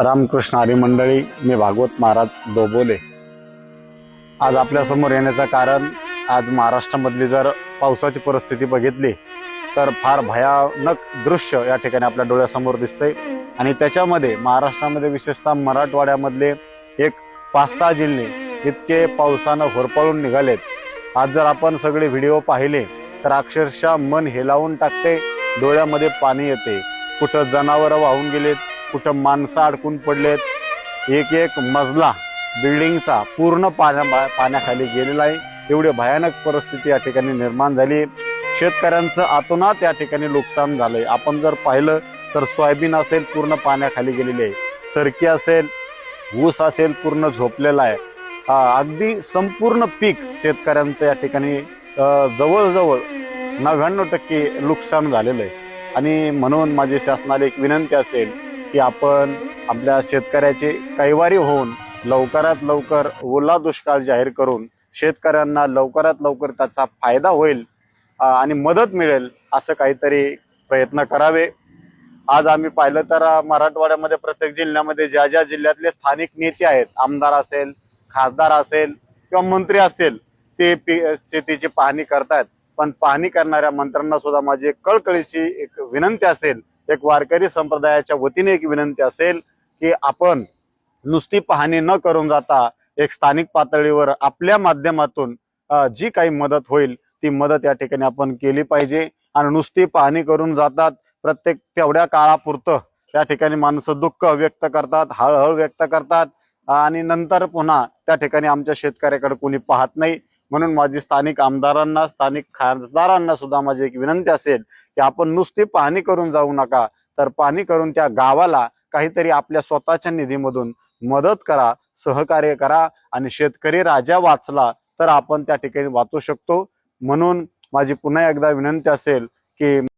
रामकृष्ण हरी मंडळी मी भागवत महाराज डोबोले. आज आपल्यासमोर येण्याचं कारण आज महाराष्ट्रामधली जर पावसाची परिस्थिती बघितली तर फार भयानक दृश्य या ठिकाणी आपल्या डोळ्यासमोर दिसतंय. आणि त्याच्यामध्ये महाराष्ट्रामध्ये विशेषतः मराठवाड्यामधले एक पाच सहा जिल्हे इतके पावसानं होरपळून निघालेत. आज जर आपण सगळे व्हिडिओ पाहिले तर अक्षरशः मन हेलावून टाकते डोळ्यामध्ये पाणी येते कुठं जनावरं वाहून गेलेत कुठं माणसं अडकून पडलेत. एक एक मजला बिल्डिंगचा पूर्ण पाण्या पाण्याखाली गेलेला आहे. एवढी भयानक परिस्थिती या ठिकाणी निर्माण झाली. शेतकऱ्यांचं आतोनात या ठिकाणी नुकसान झालंय. आपण जर पाहिलं तर सोयाबीन असेल पूर्ण पाण्याखाली गेलेली आहे. सरकी असेल ऊस असेल पूर्ण झोपलेला आहे. अगदी संपूर्ण पीक शेतकऱ्यांचं या ठिकाणी जवळजवळ नव्याण्णव टक्के नुकसान झालेलं आहे. आणि म्हणून माझी शासनाला एक विनंती असेल की आपण आपल्या शेतकऱ्याचे कैवारी होऊन लवकरात लवकर ओला दुष्काळ जाहीर करून शेतकऱ्यांना लवकरात लवकर त्याचा फायदा होईल आणि मदत मिळेल असं काहीतरी प्रयत्न करावे. आज आम्ही पाहिलं तर मराठवाड्यामध्ये प्रत्येक जिल्ह्यामध्ये ज्या ज्या जिल्ह्यातले स्थानिक नेते आहेत आमदार असेल खासदार असेल किंवा मंत्री असेल ते पी- शेतीची पाहणी करतायत. पण पाहणी करणाऱ्या मंत्र्यांना सुद्धा माझी एक कळकळीची एक विनंती असेल एक वारकरी संप्रदायाच्या वतीने एक विनंती असेल की आपण नुसती पाहणी न करून जाता एक स्थानिक पातळीवर आपल्या माध्यमातून जी काही मदत होईल ती मदत या ठिकाणी आपण केली पाहिजे. आणि नुसती पाहणी करून जातात प्रत्येक तेवढ्या काळापुरतं त्या ठिकाणी माणसं दुःख व्यक्त करतात हळहळ व्यक्त करतात. आणि नंतर पुन्हा त्या ठिकाणी आमच्या शेतकऱ्याकडे कोणी पाहत नाही. म्हणून माझी स्थानिक आमदारांना स्थानिक खासदारांना सुद्धा माझी एक विनंती असेल की आपण नुसती पाहणी करून जाऊ नका तर पाहणी करून त्या गावाला काहीतरी आपल्या स्वतःच्या निधीमधून मदत करा सहकार्य करा आणि शेतकरी राजा वाचला तर आपण त्या ठिकाणी वाचू शकतो. म्हणून माझी पुन्हा एकदा विनंती असेल की